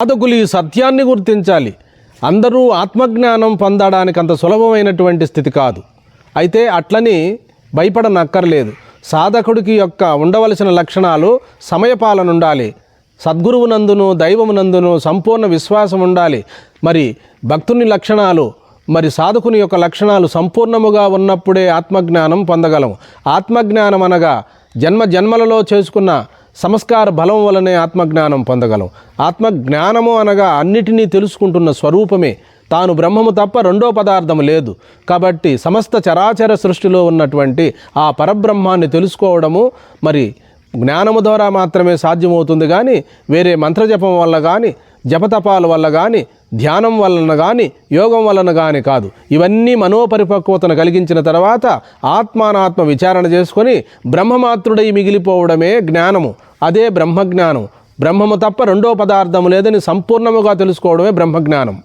సాధకులు ఈ సత్యాన్ని గుర్తించాలి. అందరూ ఆత్మజ్ఞానం పొందడానికి అంత సులభమైనటువంటి స్థితి కాదు. అయితే అట్లని భయపడనక్కర్లేదు. సాధకుడికి యొక్క ఉండవలసిన లక్షణాలు సమయపాలన ఉండాలి సద్గురువునందును దైవమునందును సంపూర్ణ విశ్వాసం ఉండాలి. మరి భక్తుని లక్షణాలు మరి సాధకుని యొక్క లక్షణాలు సంపూర్ణముగా ఉన్నప్పుడే ఆత్మజ్ఞానం పొందగలము. ఆత్మజ్ఞానం అనగా జన్మ జన్మలలో చేసుకున్న సంస్కార బలం వలనే ఆత్మజ్ఞానం పొందగలం. ఆత్మజ్ఞానము అనగా అన్నిటినీ తెలుసుకుంటున్న స్వరూపమే. తాను బ్రహ్మము తప్ప రెండో పదార్థము లేదు. కాబట్టి సమస్త చరాచర సృష్టిలో ఉన్నటువంటి ఆ పరబ్రహ్మాన్ని తెలుసుకోవడము మరి జ్ఞానము ద్వారా మాత్రమే సాధ్యమవుతుంది కానీ వేరే మంత్రజపం వల్ల కానీ జపతపాల వల్ల కానీ ధ్యానం వలన కానీ యోగం వలన కానీ కాదు. ఇవన్నీ మనోపరిపక్వతను కలిగించిన తర్వాత ఆత్మానాత్మ విచారణ చేసుకొని బ్రహ్మమాత్రుడై మిగిలిపోవడమే జ్ఞానము. అదే బ్రహ్మజ్ఞానం. బ్రహ్మము తప్ప రెండో పదార్థము లేదని సంపూర్ణముగా తెలుసుకోవడమే బ్రహ్మజ్ఞానం.